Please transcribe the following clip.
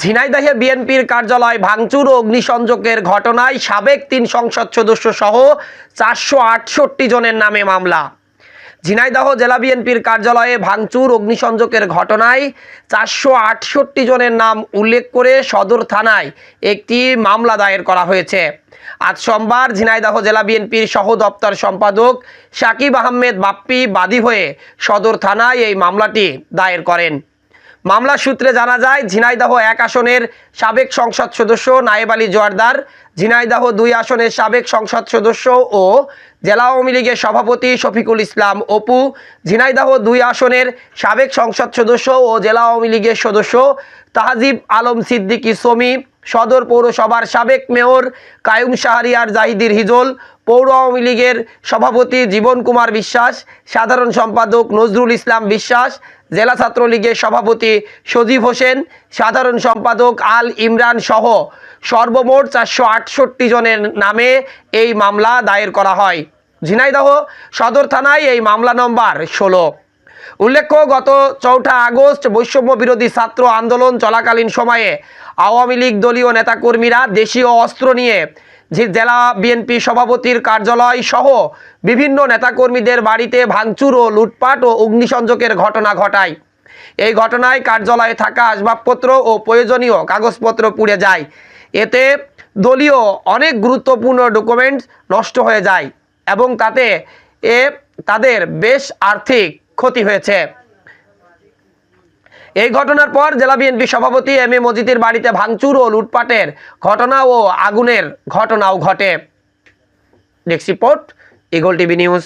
ঝিনাইদহে বিএনপির কার্যালয় ভাঙচুর ও অগ্নিসংযোগের ঘটনায় সাবেক তিন সংসদ সদস্য সহ চারশো আটষট্টি জনের নামে মামলা। ঝিনাইদহ জেলা বিএনপির কার্যালয়ে ভাঙচুর, অগ্নিসংযোগের ঘটনায় চারশো আটষট্টি জনের নাম উল্লেখ করে সদর থানায় একটি মামলা দায়ের করা হয়েছে। আজ সোমবার ঝিনাইদহ জেলা বিএনপির সহ দপ্তর সম্পাদক সাকিব আহমেদ বাপ্পি বাদী হয়ে সদর থানায় এই মামলাটি দায়ের করেন। মামলা সূত্রে জানা যায়, ঝিনাইদহ এক আসনের সাবেক সংসদ সদস্য নায়েব আলী জোয়ারদার, ঝিনাইদহ দুই আসনের সাবেক সংসদ সদস্য ও জেলা আওয়ামী লীগের সভাপতি শফিকুল ইসলাম অপু, ঝিনাইদহ দুই আসনের সাবেক সংসদ সদস্য ও জেলা আওয়ামী লীগের সদস্য তাহাজিব আলম সিদ্দিকী সমি সদর পৌরসভার সাবেক মেয়র কায়ুম শাহরিয়ার জাহিদির হিজল, পৌর আওয়ামী লীগের সভাপতি জীবন কুমার বিশ্বাস, সাধারণ সম্পাদক নজরুল ইসলাম বিশ্বাস, জেলা ছাত্রলীগের সভাপতি সজীব হোসেন, সাধারণ সম্পাদক আল ইমরান সহ সর্বমোট চারশো আটষট্টি জনের নামে এই মামলা দায়ের করা হয়। ঝিনাইদহ সদর থানায় এই মামলা নম্বর ষোলো। উল্লেখ্য, গত চৌঠা আগস্ট বৈষম্য বিরোধী ছাত্র আন্দোলন চলাকালীন সময়ে আওয়ামী লীগ দলীয় নেতাকর্মীরা দেশীয় অস্ত্র নিয়ে জেলা বিএনপি সভাপতির কার্যালয় সহ বিভিন্ন নেতাকর্মীদের বাড়িতে ভাঙচুর ও লুটপাট ও অগ্নিসংযোগের ঘটনা ঘটায়। এই ঘটনায় কার্যালয়ে থাকা আসবাবপত্র ও প্রয়োজনীয় কাগজপত্র পুড়ে যায়। এতে দলীয় অনেক গুরুত্বপূর্ণ ডকুমেন্টস নষ্ট হয়ে যায় এবং তাতে এ তাদের বেশ আর্থিক ক্ষতি হয়েছে। এই ঘটনার পর জেলা বিএনপি সভাপতি এম এ মজিদের বাড়িতে ভাঙচুর ও লুটপাটের ঘটনা ও আগুনের ঘটনাও ঘটে। Next report, Eagle TV news.